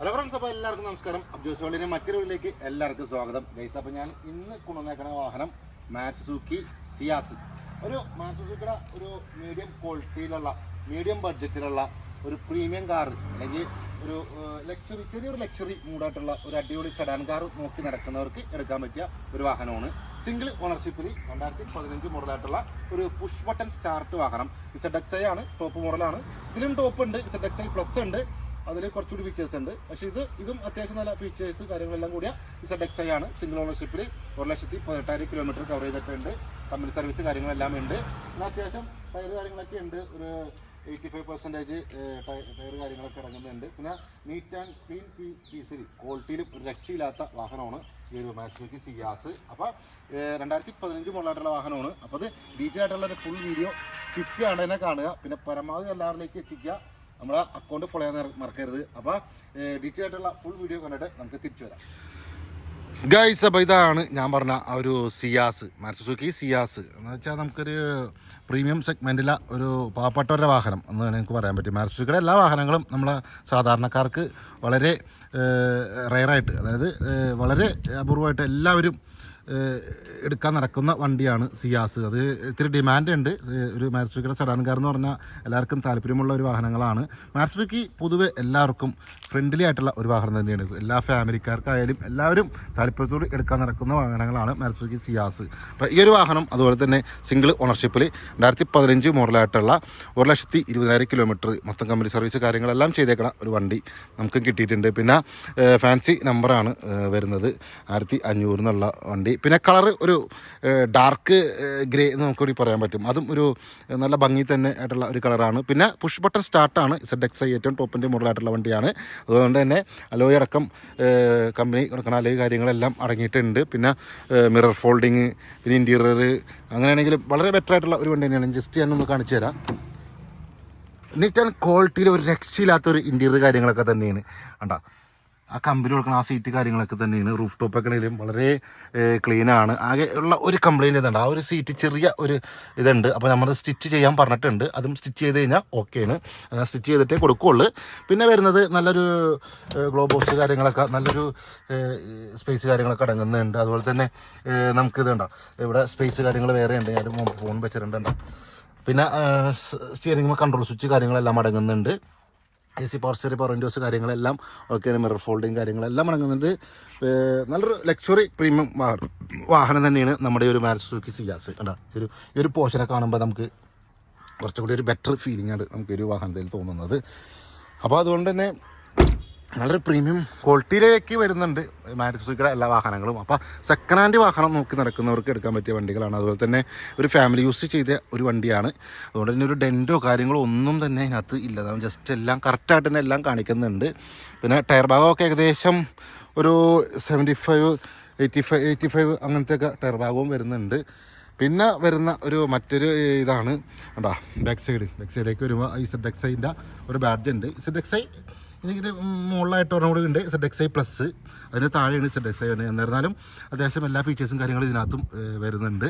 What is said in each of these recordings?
Hello friends അപ്പോൾ എല്ലാവർക്കും നമസ്കാരം. അബ്ജോസ് വേൾഡിന്റെ മറ്റൊരു വീട്ടിലേക്ക് എല്ലാവർക്കും സ്വാഗതം. ഗൈസ് അപ്പോൾ ഞാൻ ഇന്ന് കൊണ്ടുവന്നേക്കണ വാഹനം മാറ്റ്സുസുക്കി സിയാസ്. ഒരു മാറ്റ്സുസുക്കിയുടെ ഒരു മീഡിയം ക്വാളിറ്റിയിലുള്ള മീഡിയം ബഡ്ജറ്റിലുള്ള ഒരു പ്രീമിയം കാർ അല്ലെങ്കിൽ ഒരു ലക്ഷറി ചെറിയൊരു ലക്ഷറി മൂടായിട്ടുള്ള ഒരു അടിപൊളി സെഡാൻ കാർ നോക്കി നടക്കുന്നവർക്ക് എടുക്കാൻ പറ്റിയ ഒരു വാഹനമാണ്. സിംഗിൾ ഓണർഷിപ്പിൽ രണ്ടായിരത്തി പതിനഞ്ച് മോഡലായിട്ടുള്ള ഒരു പുഷ് ബട്ടൺ സ്റ്റാർട്ട് വാഹനം. ഇസഡ് എക്സ് ഐ ആണ് ടോപ്പ് മോഡലാണ് ഇതിലും ടോപ്പ് ഉണ്ട്. ഇസഡ് എക്സ് ഐ പ്ലസ് ഉണ്ട്. അതിൽ കുറച്ചുകൂടി ഫീച്ചേഴ്സ് ഉണ്ട്. പക്ഷേ ഇത് ഇതും അത്യാവശ്യം നല്ല ഫീച്ചേഴ്സ് കാര്യങ്ങളെല്ലാം കൂടിയ ഇസഡ് എക്സ് ഐ ആണ്. സിംഗിൾ ഓണർഷിപ്പിൽ ഒരു ലക്ഷത്തി പതിനെട്ടായിരം കിലോമീറ്റർ കവർ ചെയ്തിട്ടുണ്ട് കമ്പനി സർവീസ് കാര്യങ്ങളെല്ലാം ഉണ്ട്. പിന്നെ അത്യാവശ്യം ടയർ കാര്യങ്ങളൊക്കെ ഉണ്ട്. ഒരു എയ്റ്റി ഫൈവ് പെർസെന്റേജ് ടയർ കാര്യങ്ങളൊക്കെ ഇറങ്ങുന്നുണ്ട്. പിന്നെ നീറ്റ് ആൻഡ് ക്ലീൻ പീസിൽ ക്വാളിറ്റിയിലും ഒരു രക്ഷയില്ലാത്ത വാഹനമാണ് ഈ ഒരു മാക്സിമിക്ക് സിയാസ് അപ്പോൾ രണ്ടായിരത്തി പതിനഞ്ച് മുകളിലായിട്ടുള്ള വാഹനമാണ്. അപ്പോൾ അത് ഡീറ്റെയിൽ ആയിട്ടുള്ള ഒരു ഫുൾ വീഡിയോ സ്കിപ്പ് ചെയ്യാണ്ട് തന്നെ കാണുക. പിന്നെ പരമാവധി എല്ലാവരിലേക്ക് എത്തിക്കുക. നമ്മുടെ അക്കൗണ്ട് ഫോളോ ചെയ്യാൻ മറക്കരുത്. അപ്പോൾ ഡീറ്റെയിൽ ആയിട്ടുള്ള ഫുൾ വീഡിയോ കണ്ടിട്ട് നമുക്ക് തിരിച്ചു വരാം. ഗൈസ് അപ്പോൾ ഇതാണ് ഞാൻ പറഞ്ഞ ആ ഒരു സിയാസ് മാർസുസുക്കി സിയാസ്. എന്ന് വെച്ചാൽ നമുക്കൊരു പ്രീമിയം സെഗ്മെന്റിലെ ഒരു പാവപ്പെട്ടവരുടെ വാഹനം എന്ന് വേണമെങ്കിൽ എനിക്ക് പറയാൻ പറ്റും. മാർസുസുക്കിയുടെ എല്ലാ വാഹനങ്ങളും നമ്മളെ സാധാരണക്കാർക്ക് വളരെ റയറായിട്ട് അതായത് വളരെ അപൂർവമായിട്ട് എല്ലാവരും എടുക്കാൻ നടക്കുന്ന വണ്ടിയാണ് സിയാസ്. അത് ഇത്തിരി ഡിമാൻഡ് ഉണ്ട്. ഒരു മാർസുക്കിയുടെ സെഡാൻ കാർ എന്ന് പറഞ്ഞാൽ എല്ലാവർക്കും താല്പര്യമുള്ള ഒരു വാഹനങ്ങളാണ്. മാർസുക്കി പൊതുവെ എല്ലാവർക്കും ഫ്രണ്ട്ലി ആയിട്ടുള്ള ഒരു വാഹനം തന്നെയാണ്. എല്ലാ ഫാമിലിക്കാർക്കായാലും എല്ലാവരും താല്പര്യത്തോട് എടുക്കാൻ നടക്കുന്ന വാഹനങ്ങളാണ് മാർസുക്കി സിയാസ്. അപ്പോൾ ഈ ഒരു വാഹനം അതുപോലെ തന്നെ സിംഗിൾ ഓണർഷിപ്പിൽ രണ്ടായിരത്തി പതിനഞ്ച് മോഡലായിട്ടുള്ള ഒരു ലക്ഷത്തി ഇരുപതിനായിരം കിലോമീറ്റർ മൊത്തം കമ്പനി സർവീസ് കാര്യങ്ങളെല്ലാം ചെയ്തേക്കണ ഒരു വണ്ടി നമുക്ക് കിട്ടിയിട്ടുണ്ട്. പിന്നെ ഫാൻസി നമ്പറാണ് വരുന്നത് ആയിരത്തി അഞ്ഞൂറ് എന്നുള്ള വണ്ടി. പിന്നെ കളർ ഒരു ഡാർക്ക് ഗ്രേ എന്ന് നമുക്ക് കൂടി പറയാൻ പറ്റും. അതും ഒരു നല്ല ഭംഗി തന്നെ ആയിട്ടുള്ള ഒരു കളറാണ് പിന്നെ പുഷ് ബട്ടൺ സ്റ്റാർട്ടാണ് സെഡ് എക്സ് ഐ ഏറ്റവും ടോപ്പിന്റെ മോഡലായിട്ടുള്ള വണ്ടിയാണ്. അതുകൊണ്ട് തന്നെ അലോയ് അടക്കം കമ്പനി കൊടുക്കുന്ന അലോയ് കാര്യങ്ങളെല്ലാം അടങ്ങിയിട്ടുണ്ട്. പിന്നെ മിറർ ഫോൾഡിങ് പിന്നെ ഇന്റീരിയർ അങ്ങനെയാണെങ്കിൽ വളരെ ബെറ്റർ ആയിട്ടുള്ള ഒരു വണ്ടി തന്നെയാണ്. ജസ്റ്റ് ഞാനൊന്ന് കാണിച്ചു തരാം. നീറ്റ് ക്വാളിറ്റിയിൽ ഒരു രക്ഷയില്ലാത്ത ഒരു ഇന്റീരിയർ കാര്യങ്ങളൊക്കെ തന്നെയാണ്. കണ്ടാ? ആ കമ്പനി കൊടുക്കുന്ന ആ സീറ്റ് കാര്യങ്ങളൊക്കെ തന്നെയാണ്. റൂഫ് ടോപ്പൊക്കെ ആണെങ്കിലും വളരെ ക്ലീൻ ആണ്. ആകെ ഉള്ള ഒരു കംപ്ലയിന്റ് ഇതുണ്ട്. ആ ഒരു സീറ്റ് ചെറിയ ഒരു ഇതുണ്ട്. അപ്പോൾ നമ്മൾ സ്റ്റിച്ച് ചെയ്യാൻ പറഞ്ഞിട്ടുണ്ട്. അതും സ്റ്റിച്ച് ചെയ്ത് കഴിഞ്ഞാൽ ഓക്കെയാണ് സ്റ്റിച്ച് ചെയ്തിട്ടേ കൊടുക്കുകയുള്ളൂ പിന്നെ വരുന്നത് നല്ലൊരു ഗ്ലോ ബോക്സ് കാര്യങ്ങളൊക്കെ നല്ലൊരു സ്പേസ് കാര്യങ്ങളൊക്കെ അടങ്ങുന്നുണ്ട്. അതുപോലെ തന്നെ നമുക്ക് ഇതുണ്ടോ ഇവിടെ സ്പേസ് കാര്യങ്ങൾ വേറെ ഉണ്ട്. ഞാൻ ഫോൺ വെച്ചിട്ടുണ്ട് പിന്നെ സ്റ്റിയറിംഗ് കൺട്രോൾ സ്വിച്ച് കാര്യങ്ങളെല്ലാം അടങ്ങുന്നുണ്ട്. A C power steering power windows കാര്യങ്ങളെല്ലാം ഒക്കെയാണ് മിറർ ഫോൾഡിങ് കാര്യങ്ങളെല്ലാം അടങ്ങുന്നുണ്ട് നല്ലൊരു ലക്ഷറി പ്രീമിയം വാഹനം തന്നെയാണ് നമ്മുടെ ഒരു മാരുസുക്കി സിയാസ് കണ്ടാ? ഒരു ഈ ഒരു പോഷനെ കാണുമ്പോൾ നമുക്ക് കുറച്ചുകൂടി ഒരു ബെറ്റർ ഫീലിംഗ് ആണ് നമുക്ക് ഒരു വാഹനത്തിൽ തോന്നുന്നത്. അപ്പോൾ അതുകൊണ്ട് തന്നെ നല്ലൊരു പ്രീമിയം ക്വാളിറ്റിയിലേക്ക് വരുന്നുണ്ട്. മാരുസുക്കിയുടെ എല്ലാ വാഹനങ്ങളും. അപ്പോൾ സെക്കൻഡ് ഹാൻഡ് വാഹനം നോക്കി നടക്കുന്നവർക്ക് എടുക്കാൻ പറ്റിയ വണ്ടികളാണ്. അതുപോലെ തന്നെ ഒരു ഫാമിലി യൂസ് ചെയ്ത ഒരു വണ്ടിയാണ്. അതുകൊണ്ട് തന്നെ ഒരു ഡെന്റോ കാര്യങ്ങളോ ഒന്നും തന്നെ അതിനകത്ത് ഇല്ല. ജസ്റ്റ് എല്ലാം കറക്റ്റായിട്ട് തന്നെ എല്ലാം കാണിക്കുന്നുണ്ട്. പിന്നെ ടയർ ഭാഗമൊക്കെ ഏകദേശം ഒരു seventy five eighty five eighty five അങ്ങനത്തെയൊക്കെ ടയർ ഭാഗവും വരുന്നുണ്ട്. പിന്നെ വരുന്ന ഒരു മറ്റൊരു ഇതാണ്. കണ്ടാ? ബാക്ക് സൈഡ് ബാക്ക് സൈഡിലേക്ക് വരുമ്പോൾ ബാക്ക് ഐന്റെ ഒരു ബാഡ്ജ് ഉണ്ട്. ഇസഡ് എക്സ് ഇതിന് മുകളിലായിട്ട് ഒരെണ്ണം കൂടി ഉണ്ട്. സെഡ് എക്സ് ഐ പ്ലസ് അതിന് താഴെയാണ് സെഡ് എക്സ് ഐ എന്നിരുന്നാലും അത്യാവശ്യം എല്ലാ ഫീച്ചേഴ്സും കാര്യങ്ങളും ഇതിനകത്തും വരുന്നുണ്ട്.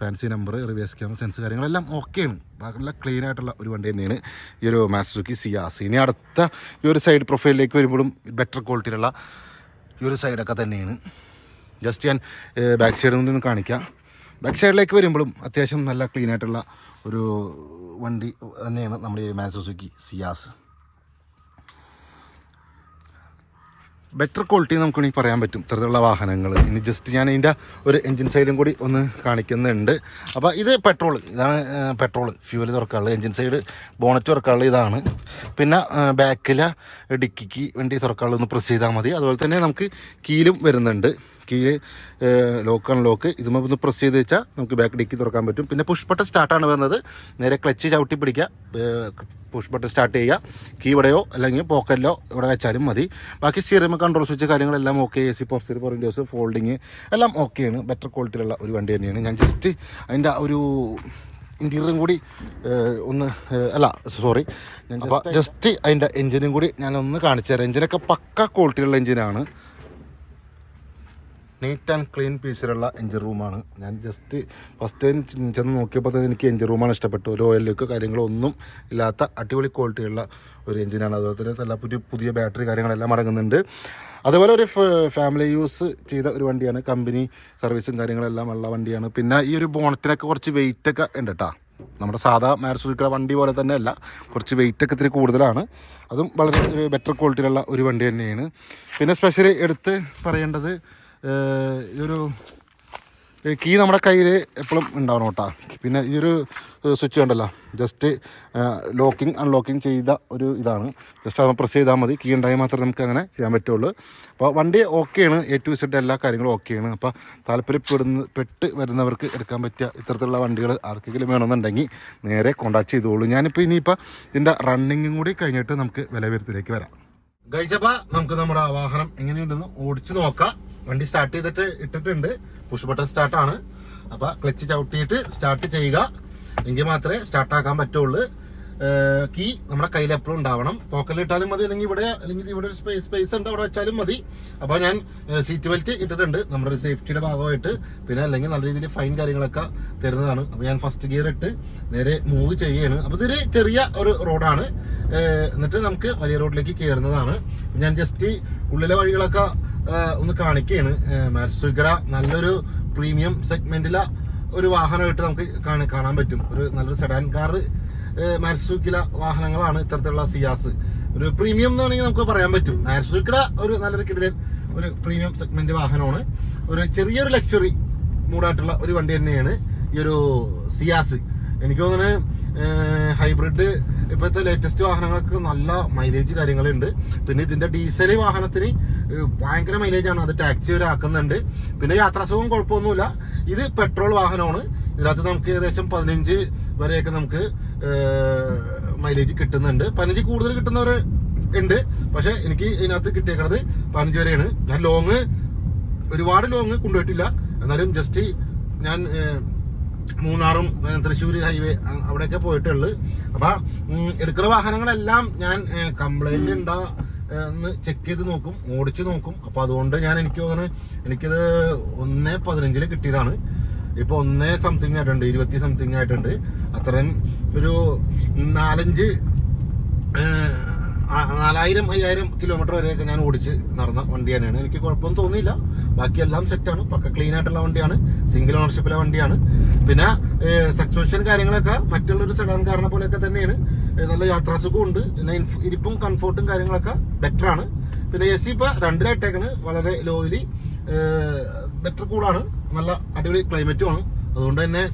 Fancy number reverse camera sensor കാര്യങ്ങളെല്ലാം ഓക്കെയാണ് നല്ല ക്ലീൻ ആയിട്ടുള്ള ഒരു വണ്ടി തന്നെയാണ് ഈ ഒരു മാസുക്കി സിയാസ് ഇനി അടുത്ത ഈ ഒരു സൈഡ് പ്രൊഫൈലിലേക്ക് വരുമ്പോഴും ബെറ്റർ ക്വാളിറ്റിയിലുള്ള ഈ ഒരു സൈഡൊക്കെ തന്നെയാണ്. ജസ്റ്റ് ഞാൻ ബാക്ക് സൈഡിൽ നിന്ന് കാണിക്കാം. ബാക്ക് സൈഡിലേക്ക് വരുമ്പോഴും അത്യാവശ്യം നല്ല ക്ലീൻ ആയിട്ടുള്ള ഒരു വണ്ടി തന്നെയാണ് നമ്മുടെ ഈ മാൻസുസുക്കി സിയാസ് ബെറ്റർ ക്വാളിറ്റി നമുക്ക് വേണമെങ്കിൽ പറയാൻ പറ്റും. ഇത്തരത്തിലുള്ള വാഹനങ്ങൾ. ഇനി ജസ്റ്റ് ഞാൻ ഇതിന്റെ ഒരു എൻജിൻ സൈഡും കൂടി ഒന്ന് കാണിക്കുന്നുണ്ട്. അപ്പോൾ ഇത് പെട്രോൾ ഇതാണ് പെട്രോൾ ഫ്യൂവൽ തുറക്കാനുള്ള എൻജിൻ സൈഡ് ബോണറ്റ് തുറക്കാനുള്ള ഇതാണ്. പിന്നെ ബാക്കിലെ ഡിക്കിക്ക് വേണ്ടി തുറക്കാനുള്ള ഒന്ന് പ്രസ് ചെയ്താൽ മതി. അതുപോലെ തന്നെ നമുക്ക് കീലും വരുന്നുണ്ട്. കീൽ ലോക്ക് അൺലോക്ക് ഇതുമ്പോൾ ഒന്ന് പ്രസ് ചെയ്ത് വെച്ചാൽ നമുക്ക് ബാക്ക് ഡിക്കി തുറക്കാൻ പറ്റും. പിന്നെ പുഷ് ബട്ടൺ സ്റ്റാർട്ടാണ് വരുന്നത്. നേരെ ക്ലച്ച് ചവിട്ടി പിടിക്കുക. പുഷ് ബട്ടൺ സ്റ്റാർട്ട് ചെയ്യുക. കീ ഇവിടെയോ അല്ലെങ്കിൽ പോക്കറ്റിലോ ഇവിടെ വെച്ചാലും മതി. ബാക്കി സ്റ്റിയറിംഗ് കൺട്രോൾ സ്വിച്ച് കാര്യങ്ങളെല്ലാം okay A C power steering power windows folding എല്ലാം ഓക്കെയാണ് ബെറ്റർ ക്വാളിറ്റിയിലുള്ള ഒരു വണ്ടി തന്നെയാണ്. ഞാൻ ജസ്റ്റ് അതിന്റെ ഒരു ഇന്റീരിയറും കൂടി ഒന്ന് അല്ല സോറി ഞാൻ ജസ്റ്റ് അതിന്റെ എഞ്ചിനും കൂടി ഞാനൊന്ന് കാണിച്ചു തരാം. എഞ്ചിനൊക്കെ പക്ക ക്വാളിറ്റിയുള്ള എഞ്ചിനാണ് നീറ്റ് ആൻഡ് ക്ലീൻ പീസിലുള്ള എഞ്ചിൻ റൂമാണ് ഞാൻ ജസ്റ്റ് ഫസ്റ്റ് ടൈം ചെന്ന് നോക്കിയപ്പോൾ തന്നെ എനിക്ക് എഞ്ചിൻ റൂമാണ് ഇഷ്ടപ്പെട്ടു. ഒരു ഓയിലൊക്കെ കാര്യങ്ങളൊന്നും ഇല്ലാത്ത അടിപൊളി ക്വാളിറ്റിയുള്ള ഒരു എഞ്ചിനാണ് അതുപോലെ തന്നെ നല്ല പുതിയ പുതിയ ബാറ്ററി കാര്യങ്ങളെല്ലാം അടങ്ങുന്നുണ്ട്. അതുപോലെ ഒരു ഫാമിലി യൂസ് ചെയ്ത ഒരു വണ്ടിയാണ്. കമ്പനി സർവീസും കാര്യങ്ങളെല്ലാം ഉള്ള വണ്ടിയാണ്. പിന്നെ ഈ ഒരു ബോണത്തിനൊക്കെ കുറച്ച് വെയിറ്റ് ഒക്കെ ഉണ്ട് കേട്ടോ നമ്മുടെ സാധാ മാരസൂക്കിയുടെ വണ്ടി പോലെ തന്നെ അല്ല. കുറച്ച് വെയിറ്റ് ഒക്കെ ഇത്തിരി കൂടുതലാണ്. അതും വളരെ ഒരു ബെറ്റർ ക്വാളിറ്റിയിലുള്ള ഒരു വണ്ടി തന്നെയാണ്. പിന്നെ സ്പെഷ്യലി എടുത്ത് പറയേണ്ടത് ഒരു കീ നമ്മുടെ കയ്യിൽ എപ്പോഴും ഉണ്ടാവണം കേട്ടോ. പിന്നെ ഈ ഒരു സ്വിച്ച് ഉണ്ടല്ലോ. ജസ്റ്റ് ലോക്കിംഗ് അൺലോക്കിംഗ് ചെയ്ത ഒരു ഇതാണ്. ജസ്റ്റ് അത് പ്രസ് ചെയ്താൽ മതി. കീ ഉണ്ടായാൽ മാത്രമേ നമുക്ക് അങ്ങനെ ചെയ്യാൻ പറ്റുള്ളൂ. അപ്പോൾ വണ്ടി ഓക്കെയാണ്. എ ടു സെറ്റ് എല്ലാ കാര്യങ്ങളും ഓക്കെയാണ്. അപ്പോൾ താല്പര്യപ്പെടുന്ന പെട്ട് വരുന്നവർക്ക് എടുക്കാൻ പറ്റിയ ഇത്തരത്തിലുള്ള വണ്ടികൾ ആർക്കെങ്കിലും വേണമെന്നുണ്ടെങ്കിൽ നേരെ കോൺടാക്ട് ചെയ്തോളൂ. ഞാനിപ്പോൾ ഇനിയിപ്പോൾ ഇതിന്റെ റണ്ണിങ്ങും കൂടി കഴിഞ്ഞിട്ട് നമുക്ക് വിലവരുത്തിലേക്ക് വരാം. ഗൈജപ്പ നമുക്ക് നമ്മുടെ വാഹനം എങ്ങനെയുണ്ടെന്ന് ഓടിച്ചു നോക്കാം. വണ്ടി സ്റ്റാർട്ട് ചെയ്തിട്ട് ഇട്ടിട്ടുണ്ട്. പുഷ് ബട്ടൺ സ്റ്റാർട്ട് ആണ്. അപ്പൊ ക്ലച്ച് ചവിട്ടിയിട്ട് സ്റ്റാർട്ട് ചെയ്യുക. എങ്കിൽ മാത്രമേ സ്റ്റാർട്ട് ആക്കാൻ പറ്റുള്ളൂ. കീ നമ്മുടെ കയ്യിൽ എപ്പോഴും ഉണ്ടാവണം. പോക്കറ്റിൽ ഇട്ടാലും മതി. അല്ലെങ്കിൽ ഇവിടെ അല്ലെങ്കിൽ ഇവിടെ ഒരു സ്പേസ് സ്പേസ് ഉണ്ട്. അവിടെ വെച്ചാലും മതി. അപ്പോൾ ഞാൻ സീറ്റ് ബെൽറ്റ് ഇട്ടിട്ടുണ്ട്. നമ്മുടെ ഒരു സേഫ്റ്റിയുടെ ഭാഗമായിട്ട്. പിന്നെ അല്ലെങ്കിൽ നല്ല രീതിയിൽ ഫൈൻ കാര്യങ്ങളൊക്കെ തരുന്നതാണ്. അപ്പോൾ ഞാൻ ഫസ്റ്റ് ഗിയർ ഇട്ട് നേരെ മൂവ് ചെയ്യാണ്. അപ്പോൾ ഇതൊരു ചെറിയ ഒരു റോഡാണ് എന്നിട്ട് നമുക്ക് വലിയ റോഡിലേക്ക് കയറുന്നതാണ്. ഞാൻ ജസ്റ്റ് ഉള്ളിലെ വഴികളൊക്കെ ഒന്ന് കാണിക്കുകയാണ് മാർസുഗഡ നല്ലൊരു പ്രീമിയം സെഗ്മെന്റിലെ ഒരു വാഹനമായിട്ട് നമുക്ക് കാണ- കാണാൻ പറ്റും. ഒരു നല്ലൊരു സെഡാൻ കാർ മാർസുക്കില വാഹനങ്ങളാണ് ഇത്തരത്തിലുള്ള സിയാസ് ഒരു പ്രീമിയം എന്ന് വേണമെങ്കിൽ നമുക്ക് പറയാൻ പറ്റും. മാർസുക്കില ഒരു നല്ലൊരു കിടിലൻ ഒരു പ്രീമിയം സെഗ്മെന്റ് വാഹനമാണ്. ഒരു ചെറിയൊരു ലക്ഷറി മൂടായിട്ടുള്ള ഒരു വണ്ടി തന്നെയാണ് ഈ ഒരു സിയാസ് എനിക്ക് തോന്നുന്നത് ഹൈബ്രിഡ് ഇപ്പോഴത്തെ ലേറ്റസ്റ്റ് വാഹനങ്ങൾക്ക് നല്ല മൈലേജ് കാര്യങ്ങളുണ്ട്. പിന്നെ ഇതിന്റെ ഡീസൽ വാഹനത്തിന് ഭയങ്കര മൈലേജ് ആണ്. അത് ടാക്സി വരെ ആക്കുന്നുണ്ട്. പിന്നെ യാത്രാസുഖം കുഴപ്പമൊന്നുമില്ല. ഇത് പെട്രോൾ വാഹനമാണ്. ഇതിനകത്ത് നമുക്ക് ഏകദേശം പതിനഞ്ച് വരെയൊക്കെ നമുക്ക് മൈലേജ് കിട്ടുന്നുണ്ട്. പതിനഞ്ച് കൂടുതൽ കിട്ടുന്നവർ ഉണ്ട്. പക്ഷെ എനിക്ക് ഇതിനകത്ത് കിട്ടിയേക്കുന്നത് പതിനഞ്ച് വരെയാണ്. ഞാൻ ലോങ് ഒരുപാട് ലോങ് കൊണ്ടുപോയിട്ടില്ല. എന്നാലും ജസ്റ്റ് ഞാൻ മൂന്നാറും തൃശ്ശൂർ ഹൈവേ അവിടെയൊക്കെ പോയിട്ടുള്ളു. അപ്പൊ എടുക്കുന്ന വാഹനങ്ങളെല്ലാം ഞാൻ കംപ്ലൈന്റ് ഉണ്ടാ എന്ന് ചെക്ക് ചെയ്ത് നോക്കും ഓടിച്ചു നോക്കും. അപ്പൊ അതുകൊണ്ട് ഞാൻ എനിക്ക് തോന്നുന്നു എനിക്കത് ഒന്നേ പതിനഞ്ചിൽ കിട്ടിയതാണ്. ഇപ്പൊ ഒന്നേ സംതിങ് ആയിട്ടുണ്ട് ഇരുപത്തി സംതിങ് ആയിട്ടുണ്ട്. അത്രയും ഒരു നാലഞ്ച് നാലായിരം അയ്യായിരം കിലോമീറ്റർ വരെയൊക്കെ ഞാൻ ഓടിച്ച് നടന്ന വണ്ടി തന്നെയാണ്. എനിക്ക് കുഴപ്പമൊന്നും തോന്നിയില്ല. ബാക്കിയെല്ലാം സെറ്റാണ് പക്ക ക്ലീൻ ആയിട്ടുള്ള വണ്ടിയാണ്. സിംഗിൾ ഓണർഷിപ്പിലെ വണ്ടിയാണ്. പിന്നെ സക്സഷൻ കാര്യങ്ങളൊക്കെ മറ്റുള്ള ഒരു സെഡാൻ കാറിനെ പോലെയൊക്കെ തന്നെയാണ്. നല്ല യാത്രാസുഖം ഉണ്ട്. പിന്നെ ഇരിപ്പും കംഫോർട്ടും കാര്യങ്ങളൊക്കെ ബെറ്റർ ആണ്. പിന്നെ എ സി ഇപ്പൊ രണ്ടിലായിട്ടേക്കാണ് വളരെ ലോയിലി ബെറ്റർ കൂളാണ് നല്ല അടിപൊളി ക്ലൈമറ്റും ആണ്. അതുകൊണ്ട് തന്നെ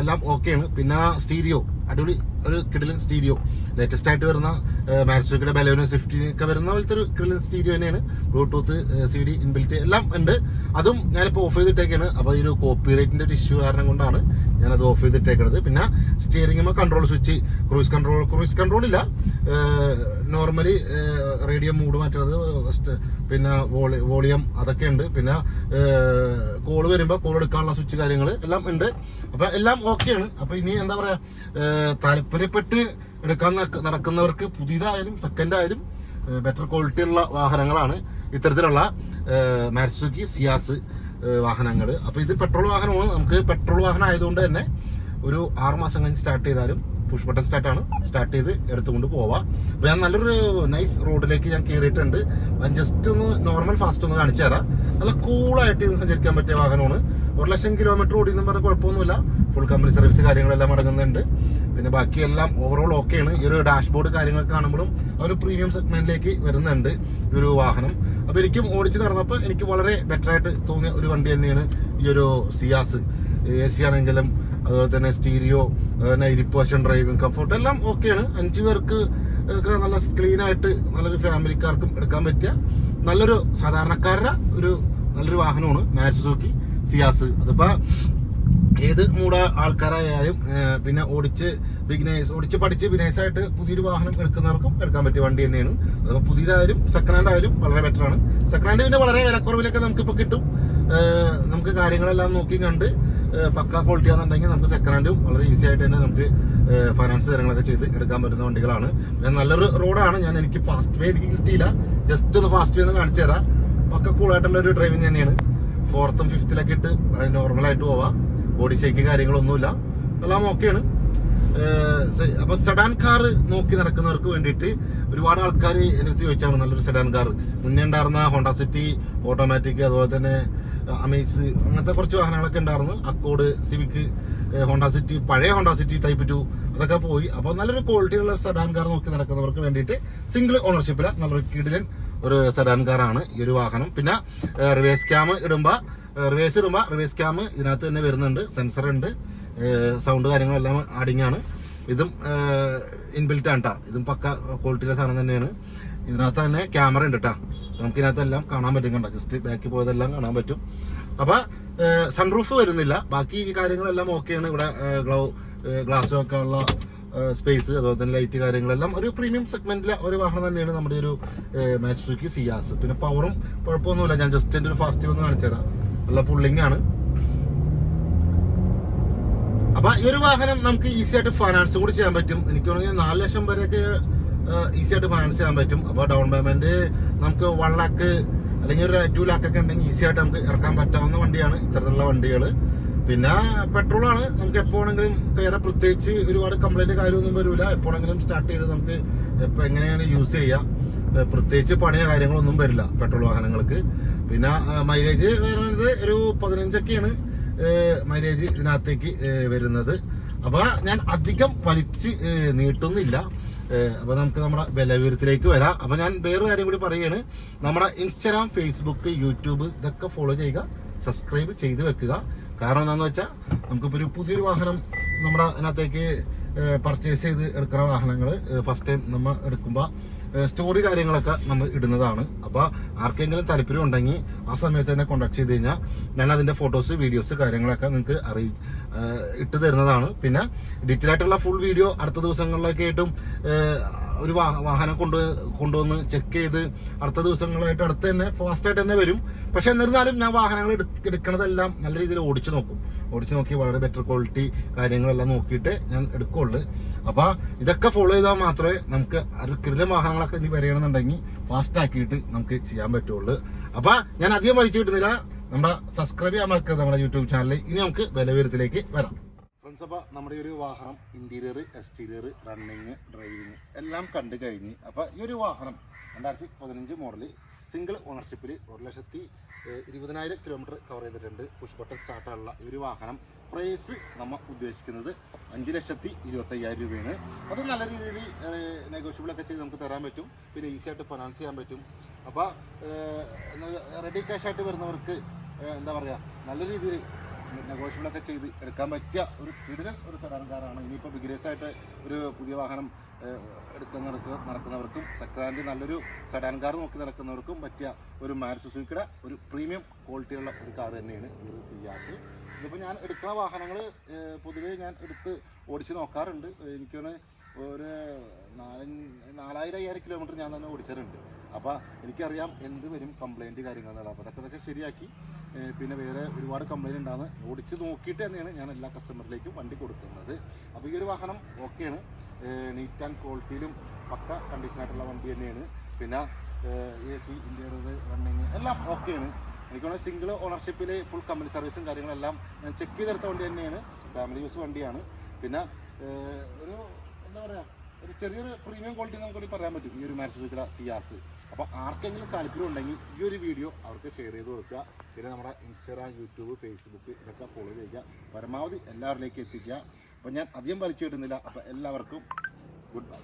എല്ലാം ഓക്കെയാണ് പിന്നെ സ്റ്റീരിയോ അടിപൊളി ഒരു കിടിലൻ സ്റ്റീരിയോ ലേറ്റസ്റ്റ് ആയിട്ട് വരുന്ന മാരിസുക്കിയുടെ ബലോനോ സ്വിഫ്റ്റി ഒക്കെ വരുന്ന പോലത്തെ ഒരു കിടിലൻ സ്റ്റീരിയോ തന്നെയാണ്. ബ്ലൂടൂത്ത് സി ഡി ഇൻബിൽറ്റ് എല്ലാം ഉണ്ട്. അതും ഞാനിപ്പോൾ ഓഫ് ചെയ്തിട്ടേക്കാണ്. അപ്പോൾ ഈ ഒരു കോപ്പി റേറ്റിന്റെ ഒരു ഇഷ്യൂ കാരണം കൊണ്ടാണ് ഞാനത് ഓഫ് ചെയ്തിട്ടേക്കുന്നത് പിന്നെ steering control switch cruise control cruise control ഇല്ല. നോർമലി റേഡിയോ മൂഡ് മാറ്റുന്നത് പിന്നെ പിന്നെ വോളിയം അതൊക്കെ ഉണ്ട്. പിന്നെ കോൾ വരുമ്പോൾ കോൾ എടുക്കാനുള്ള സ്വിച്ച് കാര്യങ്ങൾ എല്ലാം ഉണ്ട്. അപ്പോൾ എല്ലാം ഓക്കെയാണ് അപ്പോൾ ഇനി എന്താ പറയുക ഏഹ്, താല്പര്യപ്പെട്ട് എടുക്കാൻ നടക്കുന്നവർക്ക് പുതിയതായാലും സെക്കൻഡ് ആയാലും ബെറ്റർ ക്വാളിറ്റി ഉള്ള വാഹനങ്ങളാണ് ഇത്തരത്തിലുള്ള മാരുസുക്കി സിയാസ് വാഹനങ്ങൾ അപ്പോൾ ഇത് പെട്രോൾ വാഹനമാണ്. നമുക്ക് പെട്രോൾ വാഹനം ആയതുകൊണ്ട് തന്നെ ഒരു ആറ് മാസം കഴിഞ്ഞ് സ്റ്റാർട്ട് ചെയ്താലും പുഷ് ബട്ടൺ സ്റ്റാർട്ടാണ് സ്റ്റാർട്ട് ചെയ്ത് എടുത്തുകൊണ്ട് പോവാം. അപ്പോൾ ഞാൻ നല്ലൊരു നൈസ് റോഡിലേക്ക് ഞാൻ കയറിയിട്ടുണ്ട് ജസ്റ്റ് ഒന്ന് നോർമൽ ഫാസ്റ്റ് ഒന്ന് കാണിച്ചു തരാം. നല്ല കൂളായിട്ട് ഇത് സഞ്ചരിക്കാൻ പറ്റിയ വാഹനമാണ്. ഒരു ലക്ഷം കിലോമീറ്റർ ഓടി പറഞ്ഞാൽ കുഴപ്പമൊന്നുമില്ല. ഫുൾ കമ്പനി സർവീസ് കാര്യങ്ങളെല്ലാം അടങ്ങുന്നുണ്ട്. പിന്നെ ബാക്കിയെല്ലാം ഓവറോൾ ഓക്കെയാണ് ഈ ഒരു ഡാഷ്ബോർഡ് കാര്യങ്ങളൊക്കെ കാണുമ്പോഴും ഒരു പ്രീമിയം സെഗ്മെന്റിലേക്ക് വരുന്നുണ്ട് ഈ ഒരു വാഹനം. അപ്പോൾ എനിക്കും ഓടിച്ചു നടന്നപ്പോൾ എനിക്ക് വളരെ ബെറ്റർ ആയിട്ട് തോന്നിയ ഒരു വണ്ടി തന്നെയാണ് ഈ ഒരു സിയാസ് എ സി ആണെങ്കിലും അതുപോലെ തന്നെ സ്റ്റീരിയോ ഇരിപ്പോഷൻ ഡ്രൈവിംഗ് കംഫർട്ട് എല്ലാം ഓക്കെയാണ് അഞ്ചു പേർക്ക് ഒക്കെ നല്ല ക്ലീൻ ആയിട്ട് നല്ലൊരു ഫാമിലിക്കാർക്കും എടുക്കാൻ പറ്റിയ നല്ലൊരു സാധാരണക്കാരുടെ ഒരു നല്ലൊരു വാഹനമാണ് മാരുസുസുക്കി സിയാസ് അതിപ്പോ ഏത് മൂട ആൾക്കാരായാലും പിന്നെ ഓടിച്ച് ബിഗ്നേഴ്സ് ഓടിച്ച് പഠിച്ച് ബിഗ്നേഴ്സായിട്ട് പുതിയൊരു വാഹനം എടുക്കുന്നവർക്കും എടുക്കാൻ പറ്റിയ വണ്ടി തന്നെയാണ്. അതിപ്പോൾ പുതിയതായാലും സെക്കൻഡ് ഹാൻഡ് ആയാലും വളരെ ബെറ്റർ ആണ്. സെക്കൻഡ് ഹാൻഡ് പിന്നെ വളരെ വിലക്കുറവിലൊക്കെ നമുക്കിപ്പോൾ കിട്ടും. നമുക്ക് കാര്യങ്ങളെല്ലാം നോക്കി കണ്ട് പക്ക ക്വാളിറ്റി ആണെന്നുണ്ടെങ്കിൽ നമുക്ക് സെക്കൻഡ് ഹാൻഡും വളരെ ഈസി ആയിട്ട് തന്നെ നമുക്ക് ഫൈനാൻസ് കാര്യങ്ങളൊക്കെ ചെയ്ത് എടുക്കാൻ പറ്റുന്ന വണ്ടികളാണ്. നല്ലൊരു റോഡാണ് ഞാൻ എനിക്ക് ഫാസ്റ്റ് വേ എനിക്ക് കിട്ടിയില്ല. ജസ്റ്റ് ഒന്ന് ഫാസ്റ്റ് വേ ഒന്ന് കാണിച്ചു തരാം. പക്ക കൂളായിട്ടുള്ള ഒരു ഡ്രൈവിങ് തന്നെയാണ്. ഫോർത്തും ഫിഫ്ത്തിലൊക്കെ ഇട്ട് നോർമലായിട്ട് പോവാം. ബോഡി ഷേക്ക് കാര്യങ്ങളൊന്നുമില്ല. എല്ലാം ഓക്കെയാണ്. അപ്പൊ സെഡാൻ കാർ നോക്കി നടക്കുന്നവർക്ക് വേണ്ടിയിട്ട് ഒരുപാട് ആൾക്കാർ എനിക്ക് ചോദിച്ചാണ് നല്ലൊരു സെഡാൻ കാർ മുന്നേ ഉണ്ടായിരുന്ന ഹോണ്ട സിറ്റി ഓട്ടോമാറ്റിക് അതുപോലെ തന്നെ അമേസ് അങ്ങനത്തെ കുറച്ച് വാഹനങ്ങളൊക്കെ ഉണ്ടായിരുന്നു. അക്കോഡ് സിവിക്ക് ഹോണ്ട സിറ്റി പഴയ ഹോണ്ട സിറ്റി ടൈപ്പ് ടു അതൊക്കെ പോയി. അപ്പോൾ നല്ലൊരു ക്വാളിറ്റിയുള്ള സെഡാൻ കാർ നോക്കി നടക്കുന്നവർക്ക് വേണ്ടിയിട്ട് സിംഗിൾ ഓണർഷിപ്പിലെ നല്ലൊരു കിടിലൻ ഒരു സെഡാൻ കാറാണ് ഈ ഒരു വാഹനം. പിന്നെ റിവേഴ്സ് ക്യാം ഇടുമ്പോൾ റിവേഴ്സ് ഇടുമ്പോൾ റിവേഴ്സ് ക്യാം ഇതിനകത്ത് തന്നെ വരുന്നുണ്ട് സെൻസർ ഉണ്ട്. സൗണ്ട് കാര്യങ്ങളെല്ലാം ആണ്. ഇതും ഇൻബിൽറ്റ് ആണ് കേട്ടോ ഇതും പക്ക ക്വാളിറ്റിയിലെ സാധനം തന്നെയാണ്. ഇതിനകത്ത് തന്നെ ക്യാമറ ഉണ്ട് കേട്ടോ നമുക്ക് ഇതിനകത്തെല്ലാം കാണാൻ പറ്റും കണ്ടോ? ജസ്റ്റ് ബാക്കിൽ പോയതെല്ലാം കാണാൻ പറ്റും. അപ്പോൾ സൺറൂഫ് വരുന്നില്ല. ബാക്കി ഈ കാര്യങ്ങളെല്ലാം ഓക്കെയാണ് ഇവിടെ ഗ്ലൗ ഗ്ലാസ്സും ഒക്കെ ഉള്ള സ്പേസ് അതുപോലെ തന്നെ ലൈറ്റ് കാര്യങ്ങളെല്ലാം ഒരു പ്രീമിയം സെഗ്മെന്റിലെ ഒരു വാഹനം തന്നെയാണ് നമ്മുടെ ഒരു മാസുക്കി സിയാസ് പിന്നെ പവറും കുഴപ്പമൊന്നുമില്ല. ഞാൻ ജസ്റ്റ് എന്റെ ഒരു ഫാസ്റ്റ് ഒന്ന് കാണിച്ചു തരാം നല്ല പുള്ളിങ് ആണ്. അപ്പൊ ഈ ഒരു വാഹനം നമുക്ക് ഈസി ആയിട്ട് ഫൈനാൻസ് കൂടി ചെയ്യാൻ പറ്റും. എനിക്ക് തോന്നുന്നത് നാല് ലക്ഷം വരെയൊക്കെ ഈസി ആയിട്ട് ഫൈനാൻസ് ചെയ്യാൻ പറ്റും. അപ്പൊ ഡൗൺ പേയ്മെന്റ് നമുക്ക് വൺ ലാക്ക് അല്ലെങ്കിൽ ഒരു ടു ലാക്ക് ഒക്കെ ഉണ്ടെങ്കിൽ ഈസി ആയിട്ട് നമുക്ക് ഇറക്കാൻ പറ്റാവുന്ന വണ്ടിയാണ് ഇത്തരത്തിലുള്ള വണ്ടികൾ. പിന്നെ പെട്രോൾ ആണ്. നമുക്ക് എപ്പോഴെങ്കിലും വേറെ പ്രത്യേകിച്ച് ഒരുപാട് കംപ്ലൈന്റ് കാര്യമൊന്നും വരില്ല എപ്പോഴെങ്കിലും സ്റ്റാർട്ട് ചെയ്ത് നമുക്ക് എപ്പോൾ എങ്ങനെയാണ് യൂസ് ചെയ്യാം. പ്രത്യേകിച്ച് പണിയോ കാര്യങ്ങളൊന്നും വരില്ല പെട്രോൾ വാഹനങ്ങൾക്ക്. പിന്നെ മൈലേജ് വരുന്നത് ഒരു പതിനഞ്ചൊക്കെയാണ് മൈലേജ് ഇതിനകത്തേക്ക് വരുന്നത്. അപ്പൊ ഞാൻ അധികം വലിച്ച് നീട്ടുന്നില്ല. അപ്പോൾ അപ്പൊ നമുക്ക് നമ്മുടെ വിലവിവരത്തിലേക്ക് വരാം. അപ്പൊ ഞാൻ വേറെ കാര്യം കൂടി പറയുകയാണ് നമ്മുടെ ഇൻസ്റ്റഗ്രാം ഫേസ്ബുക്ക് യൂട്യൂബ് ഇതൊക്കെ ഫോളോ ചെയ്യുക സബ്സ്ക്രൈബ് ചെയ്ത് വെക്കുക. കാരണം എന്താന്ന് വെച്ചാൽ നമുക്കിപ്പോൾ ഒരു പുതിയൊരു വാഹനം നമ്മുടെ അതിനകത്തേക്ക് പർച്ചേസ് ചെയ്ത് എടുക്കുന്ന വാഹനങ്ങൾ ഫസ്റ്റ് ടൈം നമ്മൾ എടുക്കുമ്പോൾ സ്റ്റോറി കാര്യങ്ങളൊക്കെ നമ്മൾ ഇടുന്നതാണ്. അപ്പോൾ ആർക്കെങ്കിലും താല്പര്യം ഉണ്ടെങ്കിൽ ആ സമയത്ത് തന്നെ കോണ്ടാക്ട് ചെയ്ത് കഴിഞ്ഞാൽ ഞാൻ അതിന്റെ ഫോട്ടോസ് വീഡിയോസ് കാര്യങ്ങളൊക്കെ നിങ്ങൾക്ക് അറിയി ഇട്ട് തരുന്നതാണ്. പിന്നെ ഡീറ്റെയിൽ ആയിട്ടുള്ള ഫുൾ വീഡിയോ അടുത്ത ദിവസങ്ങളിലൊക്കെ ആയിട്ടും ഒരു വാഹനം കൊണ്ട് കൊണ്ടുവന്ന് ചെക്ക് ചെയ്ത് അടുത്ത ദിവസങ്ങളായിട്ട് അടുത്ത് തന്നെ ഫാസ്റ്റായിട്ട് തന്നെ വരും. പക്ഷെ എന്നിരുന്നാലും ഞാൻ വാഹനങ്ങൾ എടുക്കുന്നതെല്ലാം നല്ല രീതിയിൽ ഓടിച്ചു നോക്കും. ഓടിച്ചു നോക്കി വളരെ ബെറ്റർ ക്വാളിറ്റി കാര്യങ്ങളെല്ലാം നോക്കിയിട്ട് ഞാൻ എടുക്കുള്ളൂ. അപ്പൊ ഇതൊക്കെ ഫോളോ ചെയ്താൽ മാത്രമേ നമുക്ക് ഒരു കിടിലൻ വാഹനങ്ങളൊക്കെ ഇനി വരികയാണെന്നുണ്ടെങ്കിൽ ഫാസ്റ്റ് ആക്കിയിട്ട് നമുക്ക് ചെയ്യാൻ പറ്റുള്ളൂ. അപ്പൊ ഞാൻ അധികം വലിച്ചു കിട്ടുന്നില്ല. നമ്മുടെ സബ്സ്ക്രൈബ് ചെയ്യാൻ മറക്കരുത് നമ്മുടെ യൂട്യൂബ് ചാനലിൽ ഇനി നമുക്ക് വിലവിരുത്തിലേക്ക് വരാം. ഫ്രണ്ട്സ് അപ്പോൾ നമ്മുടെ ഈ ഒരു വാഹനം ഇന്റീരിയർ എക്സ്റ്റീരിയർ റണ്ണിങ് ഡ്രൈവിങ് എല്ലാം കണ്ടു കഴിഞ്ഞ് അപ്പോൾ ഈ ഒരു വാഹനം രണ്ടായിരത്തി പതിനഞ്ച് മോഡൽ സിംഗിൾ ഓണർഷിപ്പിൽ ഒരു ലക്ഷത്തി ഇരുപതിനായിരം കിലോമീറ്റർ കവർ ചെയ്തിട്ടുണ്ട്. പുഷ് ബട്ടൺ സ്റ്റാർട്ടുള്ള ഈ ഒരു വാഹനം. പ്രൈസ് നമ്മൾ ഉദ്ദേശിക്കുന്നത് അഞ്ച് ലക്ഷത്തി ഇരുപത്തയ്യായിരം രൂപയാണ്. അത് നല്ല രീതിയിൽ നെഗോഷ്യബിളൊക്കെ ചെയ്ത് നമുക്ക് തരാൻ പറ്റും. പിന്നെ ഈസി ആയിട്ട് ഫൈനാൻസ് ചെയ്യാൻ പറ്റും. അപ്പോൾ റെഡി ക്യാഷ് ആയിട്ട് വരുന്നവർക്ക് എന്താ പറയുക നല്ല രീതിയിൽ നെഗോഷ്യബിളൊക്കെ ചെയ്ത് എടുക്കാൻ പറ്റിയ ഒരു കിടിലൻ ഒരു സെഡാൻ കാറാണ് ഇനിയിപ്പോൾ ബിഗ്രേസായിട്ട് ഒരു പുതിയ വാഹനം എടുക്കുന്നവർക്ക് എടുക്കുന്ന നടക്കുന്നവർക്കും സെക്കൻഡ് നല്ലൊരു സെഡാൻ കാർ നോക്കി നടക്കുന്നവർക്കും പറ്റിയ ഒരു മാരസുസൂക്കിയുടെ സുസുക്കിയുടെ ഒരു പ്രീമിയം ക്വാളിറ്റിയുള്ള ഒരു കാർ തന്നെയാണ് ഈ ഒരു സിയാസ്. ഇതിപ്പോൾ ഞാൻ എടുക്കുന്ന വാഹനങ്ങൾ പൊതുവേ ഞാൻ എടുത്ത് ഓടിച്ച് നോക്കാറുണ്ട്. എനിക്കാണ് ഒരു നാലഞ്ച് നാലായിരം അയ്യായിരം കിലോമീറ്റർ ഞാൻ തന്നെ ഓടിച്ചിട്ടുണ്ട് അപ്പോൾ എനിക്കറിയാം എന്ത് വരും കംപ്ലൈന്റ് എന്നുള്ളത് അപ്പോൾ അതൊക്കെ അതൊക്കെ ശരിയാക്കി. പിന്നെ വേറെ ഒരുപാട് കംപ്ലൈന്റ് ഉണ്ടാകുന്ന ഓടിച്ച് നോക്കിയിട്ട് തന്നെയാണ് ഞാൻ എല്ലാ കസ്റ്റമറിലേക്കും വണ്ടി കൊടുക്കുന്നത്. അപ്പോൾ ഈ ഒരു വാഹനം ഓക്കെയാണ് നീറ്റ് ആൻഡ് ക്വാളിറ്റിയിലും പക്ക കണ്ടീഷനായിട്ടുള്ള വണ്ടി തന്നെയാണ്. പിന്നെ എ സി റണ്ണിങ് എല്ലാം ഓക്കെയാണ് എനിക്ക് വേണമെങ്കിൽ സിംഗിൾ ഓണർഷിപ്പിൽ ഫുൾ കമ്പനി സർവീസും കാര്യങ്ങളെല്ലാം ഞാൻ ചെക്ക് ചെയ്തെടുത്ത വണ്ടി തന്നെയാണ്. ഫാമിലി യൂസ് വണ്ടിയാണ്. പിന്നെ ഒരു എന്താ പറയുക ഒരു ചെറിയൊരു പ്രീമിയം ക്വാളിറ്റി നമുക്കൊരു പറയാൻ പറ്റും. ഈ ഒരു മാരുതിയുടെ സിയാസ് അപ്പോൾ ആർക്കെങ്കിലും താല്പര്യം ഉണ്ടെങ്കിൽ ഈ ഒരു വീഡിയോ അവർക്ക് ഷെയർ ചെയ്ത് കൊടുക്കുക. പിന്നെ നമ്മുടെ ഇൻസ്റ്റാഗ്രാം യൂട്യൂബ് ഫേസ്ബുക്ക് ഇതൊക്കെ ഫോളോ ചെയ്യുക. പരമാവധി എല്ലാവരിലേക്കും എത്തിക്കുക. അപ്പോൾ ഞാൻ അധികം വലിച്ചു കിട്ടുന്നില്ല. അപ്പോൾ എല്ലാവർക്കും ഗുഡ് ബൈ